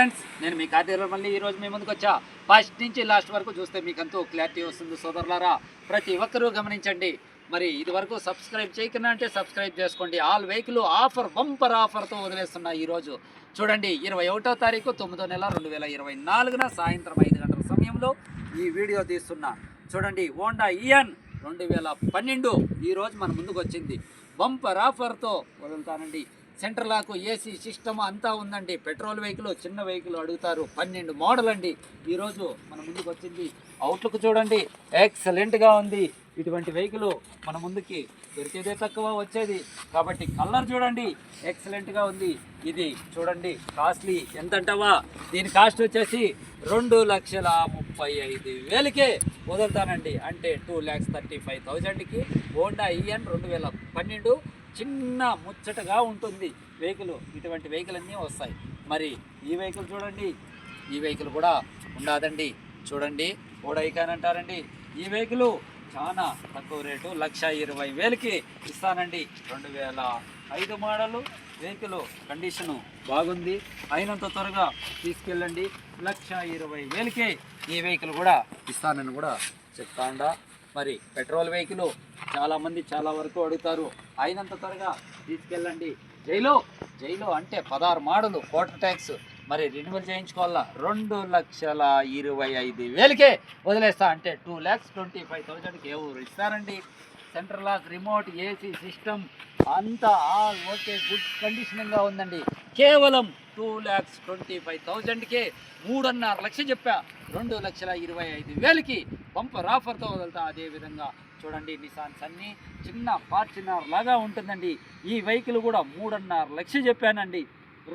Friends నేను మీ కార్తీక మళ్ళీ ఈరోజు మీ ముందుకు వచ్చా. ఫస్ట్ నుంచి లాస్ట్ వరకు చూస్తే మీకు ఎంతో క్లారిటీ వస్తుంది సోదరులారా. ప్రతి ఒక్కరూ గమనించండి. మరి ఇది వరకు సబ్స్క్రైబ్ చేయకుండా అంటే సబ్స్క్రైబ్ చేసుకోండి. ఆల్ వెహికల్ ఆఫర్ బంపర్ ఆఫర్తో వదిలేస్తున్నా ఈరోజు చూడండి ఇరవై ఒకటో తారీఖు తొమ్మిదో నెల రెండు వేల ఇరవై నాలుగున సాయంత్రం ఐదు గంటల సమయంలో ఈ వీడియో తీస్తున్నా. చూడండి హోండా ఇయన్ రెండు వేల పన్నెండు ఈరోజు మన ముందుకు వచ్చింది. బంపర్ ఆఫర్తో వదులుతానండి. సెంటర్ లాక్ ఏసీ సిస్టమ్ అంతా ఉందండి. పెట్రోల్ వెహికల్ చిన్న వెహికల్ అడుగుతారు. పన్నెండు మోడల్ అండి. ఈరోజు మన ముందుకు వచ్చింది. అవుట్లుక్ చూడండి. ఎక్సలెంట్గా ఉంది. ఇటువంటి వెహికల్ మన ముందుకి దొరికేదే తక్కువ వచ్చేది. కాబట్టి కలర్ చూడండి. ఎక్సలెంట్గా ఉంది. ఇది చూడండి. కాస్ట్లీ ఎంత అంటావా? దీని కాస్ట్ వచ్చేసి రెండు లక్షల ముప్పై ఐదు వేలకే వదులుతానండి. అంటే టూ ల్యాక్స్ థర్టీ ఫైవ్ థౌజండ్కి హోండా ఈఎన్ రెండు వేల పన్నెండు చిన్న ముచ్చటగా ఉంటుంది. వెహికల్ ఇటువంటి వెహికల్ అన్నీ వస్తాయి. మరి ఈ వెహికల్ చూడండి. ఈ వెహికల్ కూడా ఉండదండి. చూడండి. ఓడైకాన్ అంటారండి. ఈ వెహికల్ చాలా తక్కువ రేటు లక్ష ఇరవై వేలకి ఇస్తానండి. రెండు వేల ఐదు మోడలు వెహికల్ కండిషను బాగుంది. అయినంత త్వరగా తీసుకెళ్ళండి. లక్ష ఇరవై వేలకే ఈ వెహికల్ కూడా ఇస్తానని కూడా చెప్తాండా. మరి పెట్రోల్ వెహికల్ చాలా మంది చాలా వరకు అడుగుతారు. అయినంత త్వరగా తీసుకెళ్ళండి. జైలు జైలు అంటే పదహారు మాడలు కోటర్ ట్యాక్స్. మరి రెన్యువల్ చేయించుకోవాలా? రెండు లక్షల ఇరవై ఐదు వేలకే వదిలేస్తా అంటే టూ ల్యాక్స్ ట్వంటీ ఫైవ్ థౌజండ్కి ఎవరు ఇస్తారండి. Central lock remote AC system అంతా ఆల్ ఓకే గుడ్ కండిషనింగ్గా ఉందండి. కేవలం టూ ల్యాక్స్ ట్వంటీ ఫైవ్ థౌజండ్కే మూడున్నర లక్ష చెప్పా. రెండు లక్షల ఇరవై ఐదు వేలకి బంపర్ ఆఫర్తో వదులుతా అదే విధంగా చూడండి నిసాన్స్ అన్నీ చిన్న ఫార్చునర్ లాగా ఉంటుందండి. ఈ వెహికల్ కూడా మూడున్నర లక్ష చెప్పానండి.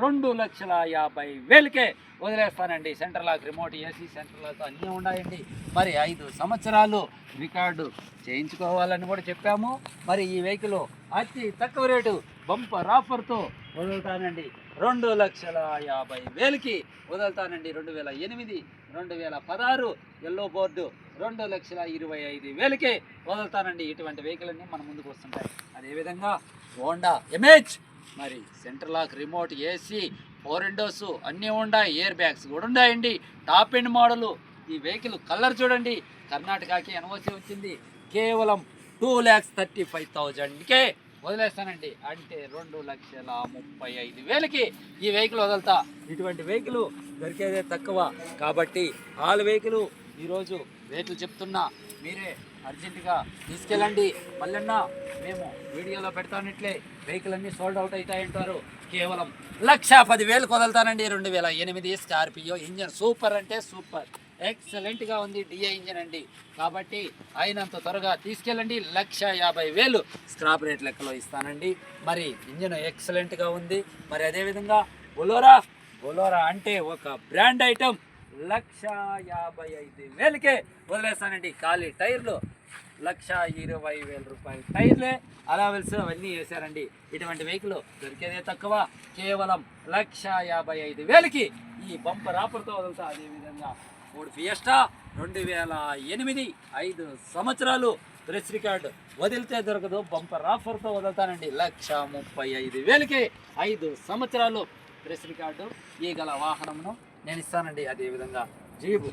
రెండు లక్షల యాభై వేలకే వదిలేస్తానండి. Center lock remote AC center lock అన్నీ ఉన్నాయండి. మరి ఐదు సంవత్సరాలు రికార్డు చేయించుకోవాలని కూడా చెప్పాము. మరి ఈ వెహికల్ అతి తక్కువ రేటు బంపర్ ఆఫర్తో వదులుతానండి. రెండు లక్షల యాభై వేలకి వదులుతానండి. రెండు వేల ఎనిమిది రెండు వేల పదహారు ఎల్లో బోర్డు రెండు లక్షల ఇరవై ఐదు వేలకే వదులుతానండి. ఇటువంటి వెహికల్ అన్నీ మన ముందుకు వస్తుంటాయి. అదేవిధంగా హోండా ఎమేజ్ మరి central lock remote AC four windows అన్నీ ఉన్నాయి ఎయిర్ బ్యాగ్స్ కూడా ఉన్నాయండి టాప్ ఎండ్ మోడలు. ఈ వెహికల్ కలర్ చూడండి. కర్ణాటకకి ఎన్ఓసి వచ్చింది. కేవలం టూ ల్యాక్స్ థర్టీ ఫైవ్ థౌజండ్కే వదిలేస్తానండి. అంటే రెండు లక్షల ముప్పై ఐదు వేలకి ఈ వెహికల్ వదులుతా. ఇటువంటి వెహికల్ దొరికేదే తక్కువ. కాబట్టి ఆల్ వెహికల్ ఈరోజు రేట్లు చెప్తున్నా మీరే అర్జెంటుగా తీసుకెళ్ళండి. మల్లన్న మేము వీడియోలో పెడతానట్లే వెహికల్ అన్నీ సోల్డ్ అవుట్ అవుతాయంటారు. కేవలం లక్ష పదివేలు వదులుతానండి రెండు వేల ఎనిమిది స్కార్పియో ఇంజన్ సూపర్ అంటే సూపర్. ఎక్సలెంట్గా ఉంది డిఏ ఇంజన్ అండి. కాబట్టి అయినంత త్వరగా తీసుకెళ్ళండి. లక్ష యాభై వేలు స్క్రాప్ రేట్ లెక్కలో ఇస్తానండి. మరి ఇంజన్ ఎక్సలెంట్గా ఉంది. మరి అదేవిధంగా బొలోరా బొలోరా అంటే ఒక బ్రాండ్ ఐటమ్. లక్ష యాభై ఐదు వేలకే వదిలేస్తానండి. ఖాళీ టైర్లు లక్ష ఇరవై వేల రూపాయల టైర్లే. అలవెల్స్ అవన్నీ వేశారండి. ఇటువంటి వెహికల్ దొరికేదే తక్కువ. కేవలం లక్ష యాభై ఐదు వేలకి ఈ బంపర్ ఆఫర్తో వదులుతా అదేవిధంగా మూడు ఫియస్టా రెండు వేల ఎనిమిది ఐదు సంవత్సరాలు ప్రెస్ రికార్డు వదిలితే దొరకదు. బంపర్ ఆఫర్తో వదులుతానండి. లక్ష ముప్పై ఐదు వేలకి ఐదు సంవత్సరాలు ప్రెస్ రికార్డు ఈ గల వాహనమును నేను ఇస్తానండి అదేవిధంగా జీబు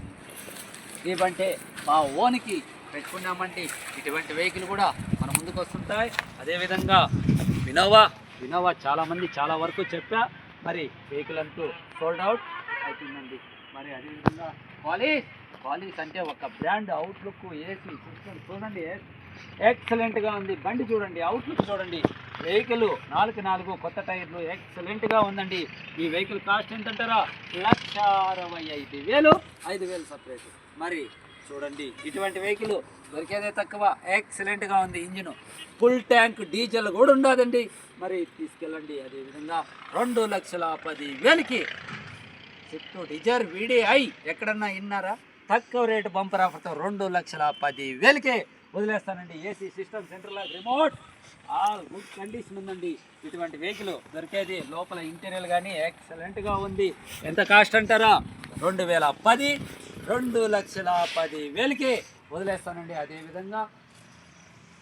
జీబ్. అంటే మా ఓనికి పెట్టుకున్నామంటే ఇటువంటి వెహికల్ కూడా మన ముందుకు వస్తుంటాయి. అదేవిధంగా వినోవా. వినోవా చాలామంది చాలా వరకు చెప్పా. మరి వెహికల్ అంటూ సోల్డ్ అవుట్ అవుతుందండి మరి అదేవిధంగా పాలిస్ పాలిస్ అంటే ఒక బ్రాండ్ అవుట్లుక్ ఏసీ సిస్టమ్ చూడండి. ఎక్సలెంట్గా ఉంది. బండి చూడండి. అవుట్లుక్ చూడండి. వెహికల్ నాలుగు నాలుగు కొత్త టైర్లు ఎక్సలెంట్గా ఉందండి. ఈ వెహికల్ కాస్ట్ ఎంత అంటారా లక్ష అరవై ఐదు వేలు. ఐదు వేలు సపరేట్ మరి చూడండి ఇటువంటి వెహికల్ దొరికేదే తక్కువ. ఎక్సలెంట్గా ఉంది ఇంజిన్. ఫుల్ ట్యాంక్ డీజిల్ కూడా ఉండదండి. మరి తీసుకెళ్ళండి. అదేవిధంగా రెండు లక్షల పది వేలకి స్విఫ్ట్ డిజైర్ వీడిఐ ఎక్కడన్నా విన్నారా తక్కువ రేటు బంపర్ ఆఫర్తో రెండు లక్షల పది వేలకే వదిలేస్తానండి. AC system central remote all good condition ఉందండి. ఇటువంటి వెహికల్ దొరికేది లోపల ఇంటీరియర్ కానీ ఎక్సలెంట్గా ఉంది. ఎంత కాస్ట్ అంటారా? రెండు వేల పది రెండు లక్షల పది వేలకే వదిలేస్తానండి. అదేవిధంగా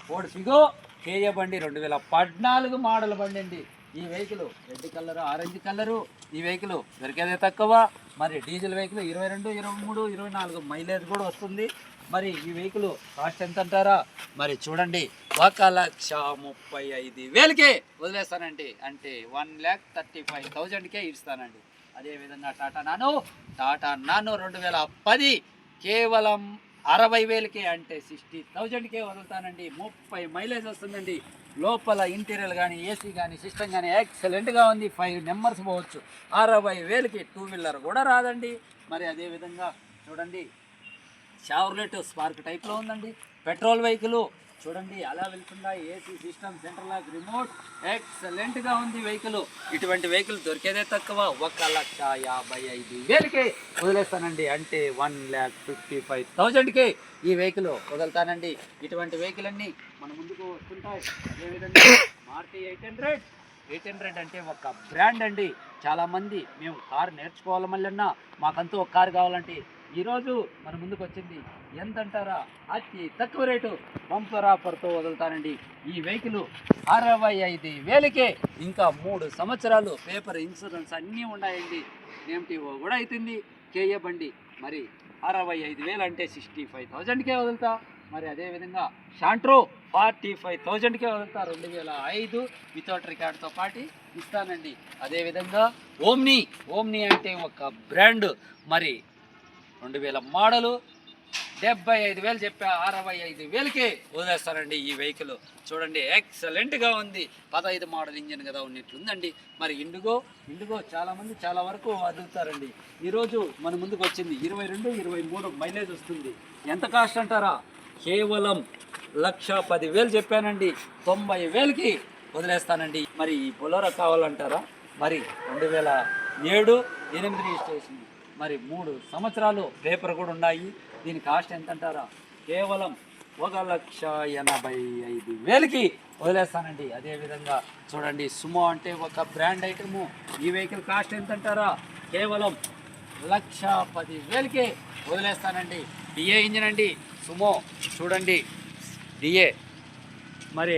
ఫోర్డ్ ఫిగో కేఏ బండి రెండు వేల పద్నాలుగు మోడల్ బండి అండి ఈ vehicle red colour orange colour ఈ వెహికల్ దొరికేదే తక్కువ. మరి డీజిల్ వెహికల్ ఇరవై రెండు ఇరవై మూడు ఇరవై నాలుగు మైలేజ్ కూడా వస్తుంది. మరి ఈ వెహికల్ కాస్ట్ ఎంత అంటారా మరి చూడండి. ఒక లక్ష ముప్పై ఐదు వేలకే వదిలేస్తానండి. అంటే వన్ ల్యాక్ థర్టీ ఫైవ్ థౌజండ్కే ఇస్తానండి. అదేవిధంగా టాటా నానో టాటా నానో రెండు వేల పది కేవలం అరవై వేలకే అంటే సిక్స్టీ థౌజండ్కే వదులుతానండి. ముప్పై మైలేజ్ వస్తుందండి. లోపల ఇంటీరియర్ కానీ ఏసీ కానీ సిస్టమ్ కానీ ఎక్సలెంట్గా ఉంది. ఫైవ్ నెంబర్స్ పోవచ్చు. అరవై వేలకి టూ వీలర్ కూడా రాదండి. మరి అదేవిధంగా చూడండి. షావర్లెట్ స్పార్క్ టైప్లో ఉందండి. పెట్రోల్ వెహికల్ చూడండి అలా వెళ్తుందా? AC system center lock remote ఎక్సలెంట్గా ఉంది వెహికల్. ఇటువంటి వెహికల్ దొరికేదే తక్కువ. ఒక లక్ష యాభై ఐదు వేలకే వదిలేస్తానండి. అంటే వన్ ల్యాక్ ఫిఫ్టీ ఫైవ్ థౌజండ్కి ఈ వెహికల్ వదులుతానండి. ఇటువంటి వెహికల్ అన్నీ మన ముందుకు వస్తుంటాయి. అదేవిధంగా Maruti eight hundred eight hundred అంటే ఒక బ్రాండ్ అండి. చాలామంది మేము కారు నేర్చుకోవాలి మళ్ళీ మాకంతా ఒక కారు కావాలంటే ఈరోజు మన ముందుకు వచ్చింది ఎంతంటారా అతి తక్కువ రేటు బంపర్ ఆఫర్తో వదులుతానండి. ఈ వెహికల్ అరవై ఐదు వేలకే ఇంకా మూడు సంవత్సరాలు పేపర్ ఇన్సూరెన్స్ అన్నీ ఉన్నాయండి. నేమ్టీఓ కూడా అవుతుంది కేఏ బండి మరి అరవై ఐదు వేలు అంటే సిక్స్టీ ఫైవ్ థౌజండ్కే వదులుతా. మరి అదేవిధంగా షాంట్రో ఫార్టీ ఫైవ్ థౌజండ్కే వదులుతా. రెండు వేల ఐదు వితౌట్ రికార్డ్తో పాటు ఇస్తానండి. అదేవిధంగా ఓమ్ని ఓమ్ని అంటే ఒక బ్రాండ్. మరి రెండు వేల మోడలు డెబ్బై ఐదు వేలు చెప్పా అరవై ఐదు వేలకే వదిలేస్తారండి ఈ వెహికల్. చూడండి ఎక్సలెంట్గా ఉంది. పదహైదు మోడల్ ఇంజిన్ కదా ఉన్నట్లుందండి. మరి ఇండిగో ఇండిగో చాలామంది చాలా వరకు అడుగుతారండి. ఈరోజు మన ముందుకు వచ్చింది ఇరవై రెండు ఇరవై మూడు మైలేజ్ వస్తుంది. ఎంత కాస్ట్ అంటారా? కేవలం లక్ష పది వేలు చెప్పానండి. తొంభై వేలకి వదిలేస్తానండి. మరి ఈ బొలోరో కావాలంటారా? మరి రెండు వేల ఏడు ఎనిమిది రిజిస్ట్రేషన్. మరి మూడు సంవత్సరాలు పేపర్ కూడా ఉన్నాయి. దీని కాస్ట్ ఎంత అంటారా కేవలం ఒక లక్ష ఎనభై ఐదు వేలకి వదిలేస్తానండి. అదేవిధంగా చూడండి సుమో అంటే ఒక బ్రాండ్ ఐటము. ఈ వెహికల్ కాస్ట్ ఎంత అంటారా కేవలం లక్ష పది వేలకే వదిలేస్తానండి. డిఏ ఇంజిన్ అండి. సుమో చూడండి డిఏ మరి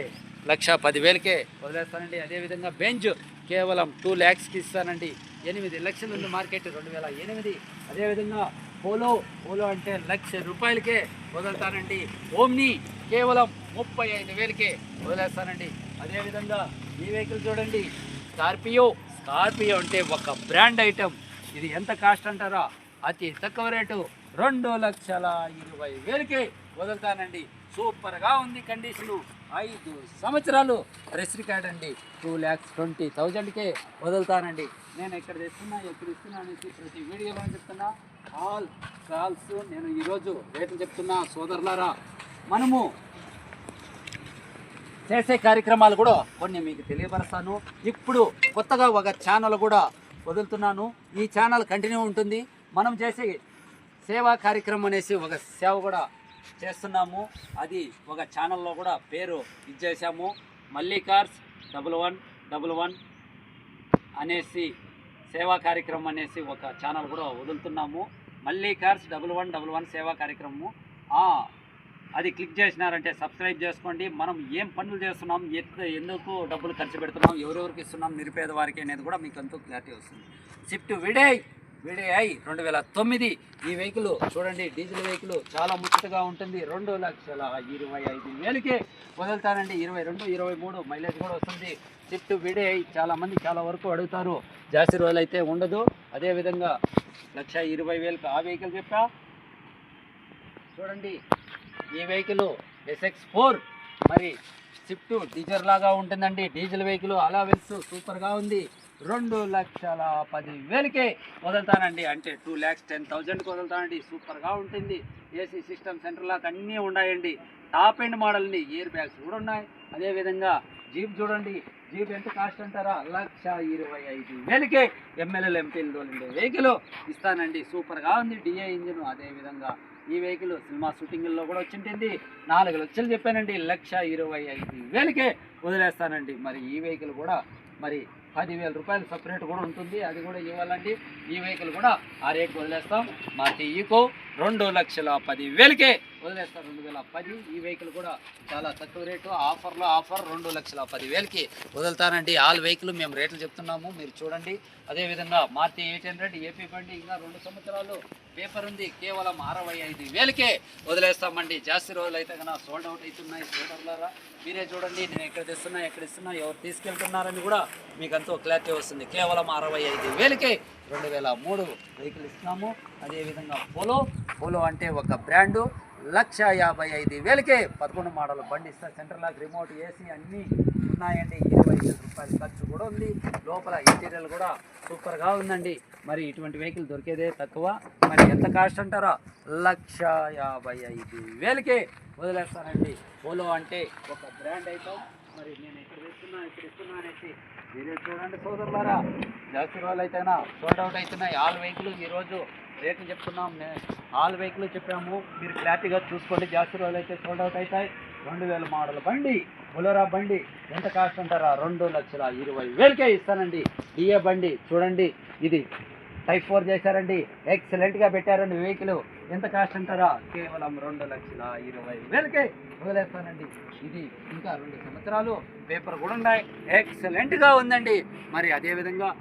లక్ష పదివేలకే వదిలేస్తానండి. అదేవిధంగా బెంచ్ కేవలం టూ ల్యాక్స్కి ఇస్తానండి. ఎనిమిది లక్షలు ఉంది మార్కెట్ రెండు వేల ఎనిమిది. అదేవిధంగా పోలో పోలో అంటే లక్ష రూపాయలకే వదులుతానండి ఓమ్ని కేవలం ముప్పై ఐదు వేలకే వదిలేస్తానండి అదేవిధంగా ఈ వెహికల్ చూడండి. స్కార్పియో స్కార్పియో అంటే ఒక బ్రాండ్ ఐటెం ఇది ఎంత కాస్ట్ అంటారా? అతి తక్కువ రేటు రెండు లక్షల ఇరవై వేలకే వదులుతానండి. సూపర్గా ఉంది కండిషను ఐదు సంవత్సరాలు రెసిడ్ కార్డ్ అండి. టూ ల్యాక్స్ ట్వంటీ థౌజండ్కే వదులుతానండి. నేను ఎక్కడ తెస్తున్నా ఎక్కడ ఇస్తున్నా అనేసి ప్రతి వీడియోలో చెప్తున్నా. ఆల్ కాల్స్ నేను ఈరోజు రేట్లు చెప్తున్నా సోదరులారా. మనము చేసే కార్యక్రమాలు కూడా కొన్ని మీకు తెలియపరుస్తాను. ఇప్పుడు కొత్తగా ఒక ఛానల్ కూడా వదులుతున్నాను. ఈ ఛానల్ కంటిన్యూ ఉంటుంది. మనం చేసే సేవా కార్యక్రమం అనేసి ఒక సేవ కూడా చేస్తున్నాము. అది ఒక ఛానల్లో కూడా పేరు ఇచ్చేసాము Malli cars double one double one అనేసి సేవా కార్యక్రమం అనేసి ఒక ఛానల్ కూడా వదులుతున్నాము. Malli cars double one double one సేవా కార్యక్రమము. అది క్లిక్ చేసినారంటే సబ్స్క్రైబ్ చేసుకోండి. మనం ఏం పనులు చేస్తున్నాం ఎత్తు ఎందుకు డబ్బులు ఖర్చు పెడుతున్నాం ఎవరెవరికి ఇస్తున్నాం నిరుపేద వారికి అనేది కూడా మీకు ఎంతో క్లారిటీ వస్తుంది. షిఫ్ట్ విడే విడిఐ రెండు వేల తొమ్మిది. ఈ వెహికల్ చూడండి డీజిల్ వెహికల్ చాలా ముచ్చటగా ఉంటుంది. రెండు లక్షల ఇరవై ఐదు వేలకే వదులుతానండి ఇరవై రెండు ఇరవై మూడు మైలేజ్ కూడా వస్తుంది. స్విఫ్ట్ విడిఐ చాలామంది చాలా వరకు అడుగుతారు. జాస్తి రోజులు అయితే ఉండదు. అదేవిధంగా లక్ష ఇరవై వేలకు ఆ వెహికల్ చెప్పా. చూడండి ఈ వెహికల్ ఎస్ఎక్స్ ఫోర్. మరి స్విఫ్ట్ డీజర్ లాగా ఉంటుందండి. డీజిల్ వెహికల్ అలా వెళ్తూ సూపర్గా ఉంది. రెండు లక్షల పది వేలకే వదులుతానండి. అంటే టూ ల్యాక్స్ టెన్ థౌజండ్కి వదులుతానండి. సూపర్గా ఉంటుంది. ఏసీ సిస్టమ్ సెంటర్ లాక్ అన్నీ ఉన్నాయండి. టాప్ ఎండ్ మోడల్ని ఇయర్ బ్యాగ్స్ కూడా ఉన్నాయి. అదేవిధంగా జీప్ చూడండి. జీప్ ఎంత కాస్ట్ అంటారా? లక్ష ఇరవై ఐదు వేలకే ఎమ్మెల్యేలు ఎంపీలు తోలిండే వెహికల్ ఇస్తానండి. సూపర్గా ఉంది. డిఏ ఇంజిన్ అదేవిధంగా ఈ వెహికల్ సినిమా షూటింగ్లో కూడా వచ్చింటుంది. నాలుగు లక్షలు చెప్పానండి. లక్ష ఇరవై ఐదు వేలకే వదిలేస్తానండి. మరి ఈ వెహికల్ కూడా మరి పదివేల రూపాయలు సపరేట్ కూడా ఉంటుంది. అది కూడా ఇవ్వాలండి ఈ వెహికల్ కూడా ఆ రేట్కి వదిలేస్తాం. మారుతి ఈకో రెండు లక్షల పది వేలకే వదిలేస్తాం రెండు వేల పది ఈ వెహికల్ కూడా చాలా తక్కువ రేటు ఆఫర్లో ఆఫర్ రెండు లక్షల పది వేలకి వదులుతానండి ఆల్ వెహికల్ మేము రేట్లు చెప్తున్నాము. మీరు చూడండి. అదేవిధంగా మార్తి ఎయిట్ హండ్రెడ్ ఏపీ బండి ఇంకా రెండు సంవత్సరాలు పేపర్ ఉంది. కేవలం అరవై ఐదు వేలకే వదిలేస్తామండి. జాస్తి రోజులు అయితే కన్నా సోల్డ్ అవుట్ అవుతున్నాయి. సోదరులారా మీరే చూడండి. నేను ఎక్కడ తెస్తున్నా ఎక్కడ ఇస్తున్నా ఎవరు తీసుకెళ్తున్నారని కూడా మీకు ఎంతో క్లారిటీ వస్తుంది. కేవలం అరవై ఐదు వేలకే రెండు వేల మూడు వెహికల్ ఇస్తున్నాము. అదేవిధంగా పోలో పోలో అంటే ఒక బ్రాండు లక్ష యాభై ఐదు వేలకే పదకొండు మోడల్ బండి ఇస్తా. సెంట్రల్ లాక్ రిమోట్ ఏసీ అన్నీ ఉన్నాయండి. ఇరవై రూపాయలు రూపాయల ఖర్చు కూడా ఉంది. లోపల ఇంటీరియర్ కూడా సూపర్గా ఉందండి. మరి ఇటువంటి వెహికల్ దొరికేదే తక్కువ. మరి ఎంత కాస్ట్ అంటారా? లక్ష యాభై ఐదు వేలకే వదిలేస్తానండి. పోలో అంటే ఒక బ్రాండ్ అయితే. మరి నేను ఇక్కడ ఇస్తున్నా ఇక్కడ ఇస్తున్నా అనేసి మీరే చూడండి సోదరులారా. జాస్తి రోజులు అయితేనా సోల్డ్ అవుట్ అవుతున్నాయి ఆల్ వెహికల్ ఈరోజు రేట్లు చెప్తున్నాం. ఆల్ వెహికల్ చెప్పాము. మీరు క్లారిటీగా చూసుకోండి. జాస్తి రోజులు అయితే సోల్డ్ అవుట్ అవుతాయి రెండు వేల మోడల్ బండి బులరా బండి. ఎంత కాస్ట్ అంటారా? రెండు లక్షల ఇరవై వేలకే ఇస్తానండి. డిఏ బండి. చూడండి. ఇది టైప్ ఫోర్ చేశారండి. ఎక్సలెంట్గా పెట్టారండి వెహికల్. ఎంత కాస్ట్ అంటారా? కేవలం రెండు లక్షల ఇరవై వేలకే వదిలేస్తానండి. ఇది ఇంకా రెండు సంవత్సరాలు పేపర్ కూడా ఉన్నాయి. ఎక్సలెంట్గా ఉందండి. మరి అదేవిధంగా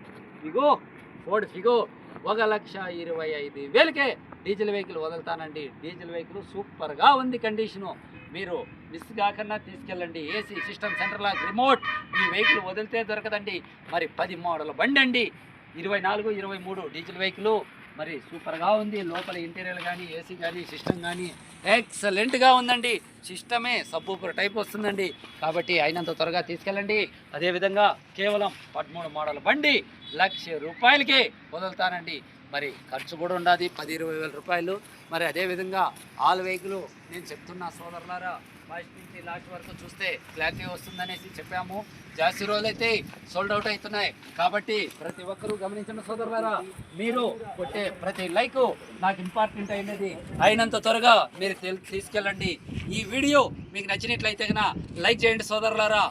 ఇగో ఫోర్డ్ ఫిగో ఒక లక్ష ఇరవై ఐదు వేలకే డీజిల్ వెహికల్ వదులుతానండి. డీజిల్ వెహికల్ సూపర్గా ఉంది కండిషను. మీరు మిస్ కాకుండా తీసుకెళ్ళండి. ఏసీ సిస్టమ్ సెంటర్ రిమోట్ ఈ వెహికల్ వదిలితే దొరకదండి. మరి పది మోడల్ బండి అండి. ఇరవై నాలుగు ఇరవై మూడు డీజిల్ వెహికల్ మరి సూపర్గా ఉంది. లోపల ఇంటీరియర్ కానీ ఏసీ కానీ సిస్టమ్ కానీ ఎక్సలెంట్గా ఉందండి. సిస్టమే సబ్బూపర్ టైప్ వస్తుందండి. కాబట్టి అయినంత త్వరగా తీసుకెళ్ళండి. అదేవిధంగా కేవలం పదమూడు మోడల్ బండి లక్ష రూపాయలకే వదులుతానండి. మరి ఖర్చు కూడా ఉండదు. పది ఇరవై వేల రూపాయలు. మరి అదేవిధంగా ఆల్ వెహికల్ నేను చెప్తున్నా సోదరులారా ఫస్ట్ నుంచి లాస్ట్ వరకు చూస్తే క్లారిటీ వస్తుందనేసి చెప్పాము. జాస్తి రోజులు అయితే సోల్డ్ అవుట్ అవుతున్నాయి. కాబట్టి ప్రతి ఒక్కరూ గమనించిన సోదరులారా మీరు కొట్టే ప్రతి లైక్ నాకు ఇంపార్టెంట్ అయినది అయినంత త్వరగా మీరు తీసుకెళ్ళండి. ఈ వీడియో మీకు నచ్చినట్లయితే కన్నా లైక్ చేయండి సోదరులారా.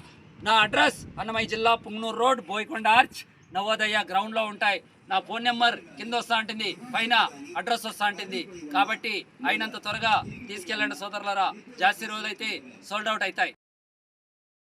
నా అడ్రస్ అన్నమయ్య జిల్లా పుంగనూరు రోడ్ బోయకొండ ఆర్చ్ నవోదయ గ్రౌండ్లో ఉంటాయి. నా ఫోన్ నెంబర్ కింద వస్తా ఉంటుంది పైన అడ్రస్ వస్తా ఉంటుంది కాబట్టి అయినంత త్వరగా తీసుకెళ్ళండి సోదరులరా. జాస్తి రోజులైతే సోల్డ్ అవుట్ అవుతాయి.